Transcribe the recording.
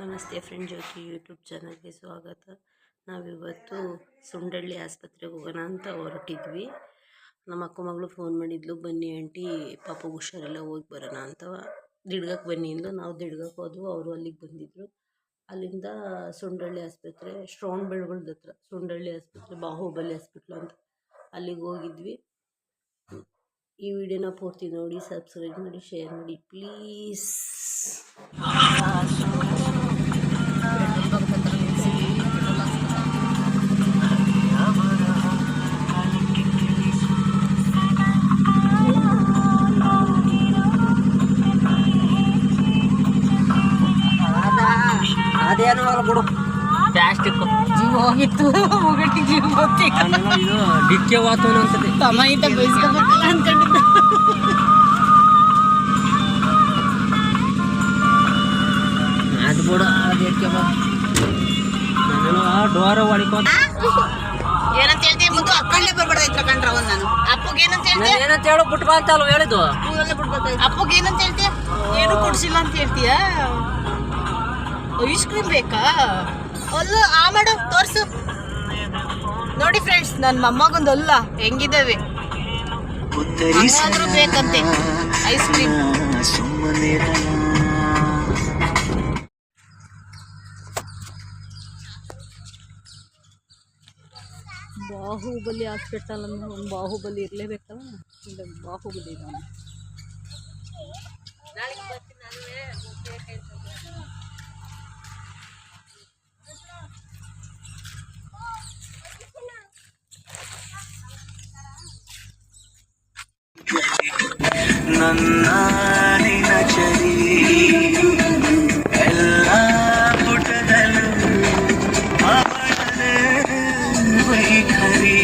ನಮಸ್ತೆ ಫ್ರೆಂಡ್ ಜೊತೆ ಯೂಟ್ಯೂಬ್ ಚಾನಲ್ಗೆ ಸ್ವಾಗತ. ನಾವಿವತ್ತು ಸುಂಡಳ್ಳಿ ಆಸ್ಪತ್ರೆಗೆ ಹೋಗೋಣ ಅಂತ ಹೊರಟಿದ್ವಿ. ನಮ್ಮ ಅಕ್ಕ ಮಗಳು ಫೋನ್ ಮಾಡಿದ್ಲು, ಬನ್ನಿ ಆಂಟಿ, ಪಾಪ ಹುಷಾರೆಲ್ಲ, ಹೋಗಿ ಬರೋಣ ಅಂತ. ದಿಡ್ಗಕ್ಕೆ ಬನ್ನಿ ಅಂದ್ಲು. ನಾವು ದಿಡ್ಗಕ್ಕೆ ಹೋದ್ವು, ಅವರು ಅಲ್ಲಿಗೆ ಬಂದಿದ್ದರು ಅಲ್ಲಿಂದ ಸುಂಡಳ್ಳಿ ಆಸ್ಪತ್ರೆ ಶ್ರವಣ ಬೆಳಗೊಳದ ಹತ್ರ, ಸುಂಡಳ್ಳಿ ಆಸ್ಪತ್ರೆ, ಬಾಹುಬಲಿ ಹಾಸ್ಪಿಟ್ಲು ಅಂತ ಅಲ್ಲಿಗೆ ಹೋಗಿದ್ವಿ. ಈ ವಿಡಿಯೋನ ಪೂರ್ತಿ ನೋಡಿ, ಸಬ್ಸ್ಕ್ರೈಬ್ ಮಾಡಿ, ಶೇರ್ ಮಾಡಿ, ಪ್ಲೀಸ್. ಅದೇನು ಬಿಡು. ಪ್ಲಾಸ್ಟಿಕ್ ಜೀವ ಹೋಗಿತ್ತು ಮುಗಟ್ಟಿಗೆ ಜೀವ ಇದು ಡಿಕ್ಕೆ ವಾತು ಅನ್ಸುತ್ತೆ. ಅನ್ಕೊಂಡಿದ್ದ. ಅದು ಬಿಡು ಅದಕ್ಕೆ ಡೋರ ಹೊಡಿಕೋತ ಏನಂತ ಹೇಳ್ತೀಯ ಮುಂದೆ ಅಕ್ಕಂಡೆ ಬರ್ಬೇಡ ಕಂಡ್ರ ಅವನ್ ನಾನು. ಅಪ್ಪಗೆ ಏನಂತ ಹೇಳ್ತೀಯ ಏನಂತ ಹೇಳು ಬಿಟ್ಟು ಬಾ ಅಂತ ಅಲ್ವ ಹೇಳಿದ್ದು. ಅಪ್ಪಗೆ ಏನಂತ ಹೇಳ್ತೀಯ ಏನು ಕೊಡ್ಸಿಲ್ಲ ಅಂತ ಹೇಳ್ತೀಯ? ಐಸ್ ಕ್ರೀಮ್ ಬೇಕಾ? ಅಲ್ಲ ಆ ಮೇಡಮ್ ತೋರಿಸು. ನೋಡಿ ಫ್ರೆಂಡ್ಸ್ ನನ್ನ ಮೊಮ್ಮಗೊಂದು ಅಲ್ಲ ಹೆಂಗಿದಾವೆ. ಆದರೂ ಬೇಕಂತೆ. ಐಸ್ ಕ್ರೀಮ್ ಬಾಹುಬಲಿ ಹಾಸ್ಪಿಟಲ್ ಅಂದ್ರೆ ಒಂದು ಬಾಹುಬಲಿ ಇರಲೇಬೇಕಲ್ಲ? ಇಲ್ಲ ಬಾಹುಬಲಿ ಇದಾನೆ ನನ್ನ ಚರಿ ಎಲ್ಲ ಪುಟದಲ್ಲೂ ಅವಳದೇ ವೈಖರಿ